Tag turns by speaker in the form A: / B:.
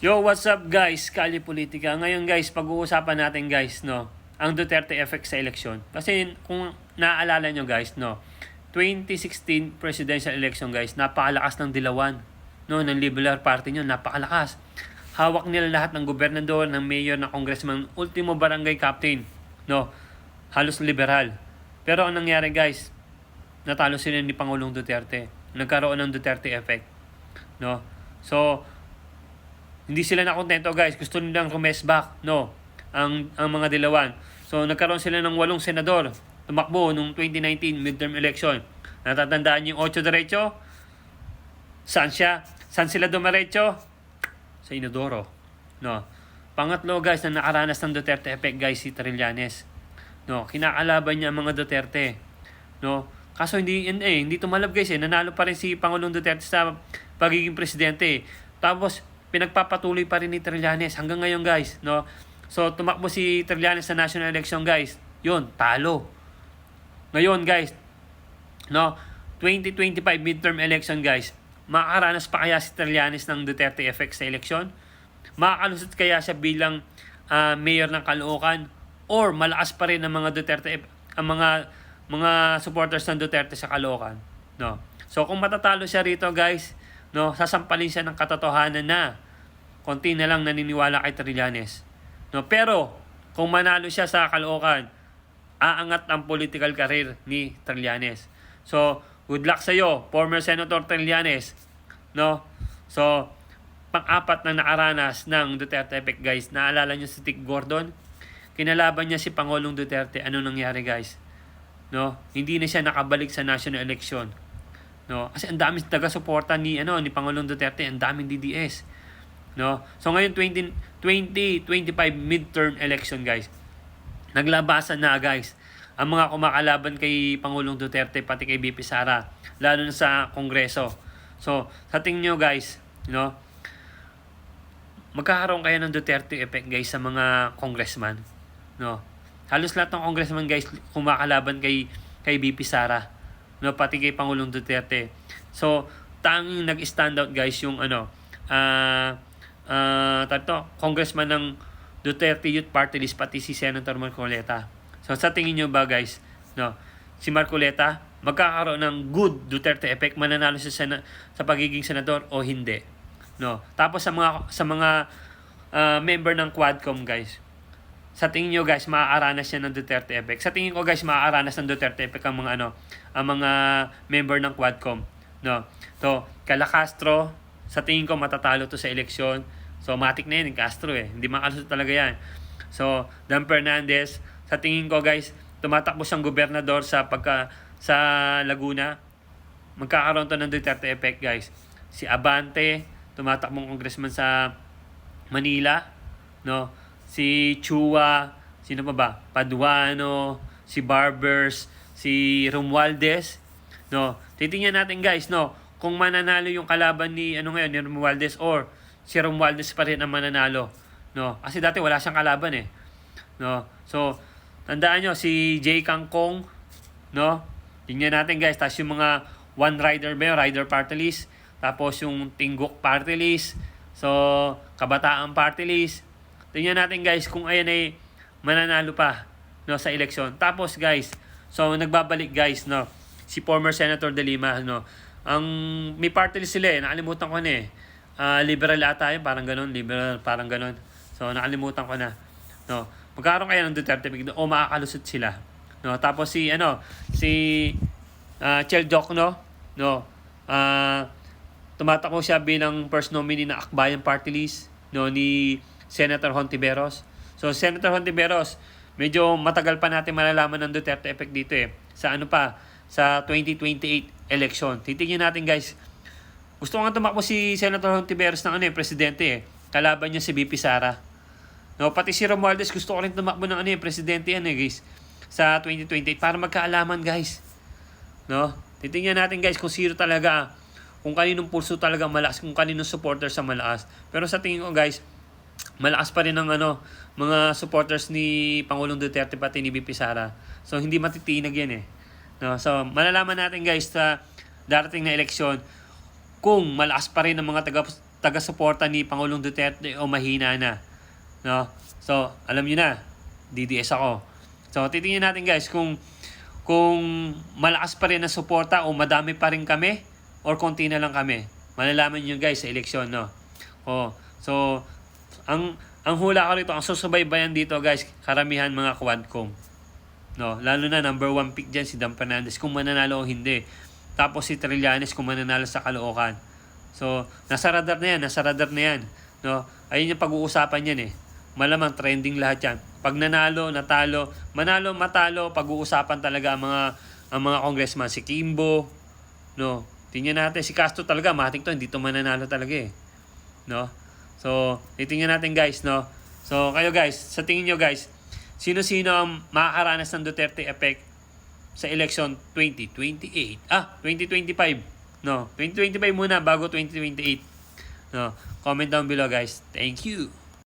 A: Yo, what's up guys? Kali Politika. Ngayon guys, pag-uusapan natin guys, no, ang Duterte effect sa eleksyon. Kasi kung naaalala nyo guys, no, 2016 presidential election guys, napakalakas ng dilawan. No, ng Liberal Party nyo, napakalakas. Hawak nila lahat ng gobernador, ng mayor, ng congressman, ultimo barangay captain. No, halos liberal. Pero ang nangyari guys, natalo sila ni Pangulong Duterte. Nagkaroon ng Duterte effect. No? So, hindi sila nakontento guys. Gusto nilang rumesback, no? Ang, ang mga dilawan. So, nagkaroon sila ng walong senador. Tumakbo nung 2019 midterm election. Natatandaan yung 8 derecho? Saan siya? Saan sila dumiretso? Sa Inodoro. No. Pangatlo guys na nakaranas ng Duterte effect guys si Trillanes. No, kinakalaban niya ang mga Duterte. No. Kaso hindi eh, hindi tumalab guys eh. Nanalo pa rin si Pangulong Duterte sa pagiging presidente. Tapos pinagpapatuloy pa rin ni Trillanes hanggang ngayon guys, no? So tumakbo si Trillanes sa national election guys. 'Yun, talo. Ngayon guys, no, 2025 midterm election guys. Makakaranas pa kaya si Trillanes ng Duterte effect sa election? Makakalusot kaya siya bilang ah, mayor ng Caloocan or malakas pa rin ang mga Duterte ang mga mga supporters ng Duterte sa Caloocan, no? So kung matatalo siya rito guys, no, sasampalin siya ng katotohanan na konti na lang naniniwala kay Trillanes. No, pero kung manalo siya sa Caloocan, aangat ang political career ni Trillanes. So, good luck sa iyo, former Senator Trillanes. No? So, pang-apat na nakaranas ng Duterte effect, guys. Naalala niyo si Tick Gordon? Kinalaban niya si Pangulong Duterte. Ano nangyari, guys? No? Hindi na siya nakabalik sa national election. No? Kasi ang daming taga-suporta ni ano ni Pangulong Duterte, ang daming DDS. No? So ngayon 20 2025 midterm election, guys. Naglabasan na, guys. Ang mga kumakalaban kay Pangulong Duterte pati kay BP Sara, lalo na sa Kongreso. So, sa tingin nyo, guys, know, magkakaroon kaya ng Duterte effect, guys, sa mga congressman. No? Halos lahat ng congressman, guys, kumakalaban kay kay BP Sara no pati kay Pangulong Duterte. So, tanging nag-stand out guys yung ano, ah uh, tato, congressman ng Duterte Youth Party List pati si Senator Marcoleta. So, sa tingin niyo ba guys, no, si Marcoleta magkakaroon ng good Duterte effect mananalo sa sa pagiging senador o hindi? No. Tapos sa mga sa mga ah, member ng Quadcom guys, sa tingin nyo guys, maaaranas yan ng Duterte effect. Sa tingin ko guys, maaaranas ng Duterte effect ang mga ano, ang mga member ng Quadcom. No. To, Kala Castro, sa tingin ko matatalo to sa eleksyon. So, matik na yan, Castro eh. Hindi makalusot talaga yan. So, Dan Fernandez, sa tingin ko guys, tumatakbo siyang gobernador sa pagka sa Laguna. Magkakaroon to ng Duterte effect guys. Si Abante, tumatakbong congressman sa Manila, no? Si Chua, sino pa ba? Paduano, si Barbers, si Romualdez. No, titingnan natin guys, no, kung mananalo yung kalaban ni ano ngayon ni Romualdez or si Romualdez pa rin ang mananalo. No, kasi dati wala siyang kalaban eh. No. So, tandaan nyo, si Jay Kangkong, no? Tingnan natin guys, tapos yung mga one rider ba yun, rider party list, tapos yung Tinggok party list, so, Kabataan party list, Tingnan natin guys kung ayan ay mananalo pa no sa eleksyon. Tapos guys, so nagbabalik guys no si former Senator De Lima no. Ang may party list sila eh, nakalimutan ko na eh. Ah, liberal ata yun, parang ganun, liberal, parang ganun. So nakalimutan ko na. No. Magkaroon kaya ng Duterte o makakalusot sila. No, tapos si ano, si uh, Chel Joc no, no. Ah, tumatakbo siya bilang first nominee na Akbayan Party List no ni Senator Hontiveros. So, Senator Hontiveros, medyo matagal pa natin malalaman ng Duterte effect dito eh. Sa ano pa, sa 2028 election. Titingnan natin guys. Gusto nga tumakbo si Senator Hontiveros ng ano eh, presidente eh. Kalaban niya si BP Sara. No, pati si Romualdez gusto ko rin tumakbo ng ano eh, presidente yan eh guys. Sa 2028 para magkaalaman guys. No? Titingnan natin guys kung sino talaga kung kaninong pulso talaga malakas, kung kaninong supporter sa malakas. Pero sa tingin ko guys, malakas pa rin ang ano, mga supporters ni Pangulong Duterte pati ni BP Sara. So hindi matitinag yan eh. No, so malalaman natin guys sa darating na eleksyon kung malakas pa rin ang mga taga taga-suporta ni Pangulong Duterte o mahina na. No? So, alam niyo na, DDS ako. So, titingnan natin guys kung kung malakas pa rin ang suporta o madami pa rin kami or konti na lang kami. Malalaman niyo guys sa eleksyon, no? Oh, so ang ang hula ko rito, ang susubaybayan dito guys, karamihan mga quadcom. No, lalo na number one pick diyan si Dan Fernandez kung mananalo o hindi. Tapos si Trillanes kung mananalo sa Caloocan. So, nasa radar na yan, nasa radar na yan. No? Ayun yung pag-uusapan yan eh. Malamang trending lahat yan. Pag nanalo, natalo, manalo, matalo, pag-uusapan talaga ang mga ang mga congressman si Kimbo, no. Tingnan natin si Castro talaga, matik to, hindi to mananalo talaga eh. No? So, titingnan natin guys, no. So, kayo guys, sa tingin nyo guys, sino-sino ang makakaranas ng Duterte effect sa election 2028? Ah, 2025. No, 2025 muna bago 2028. No, comment down below guys. Thank you.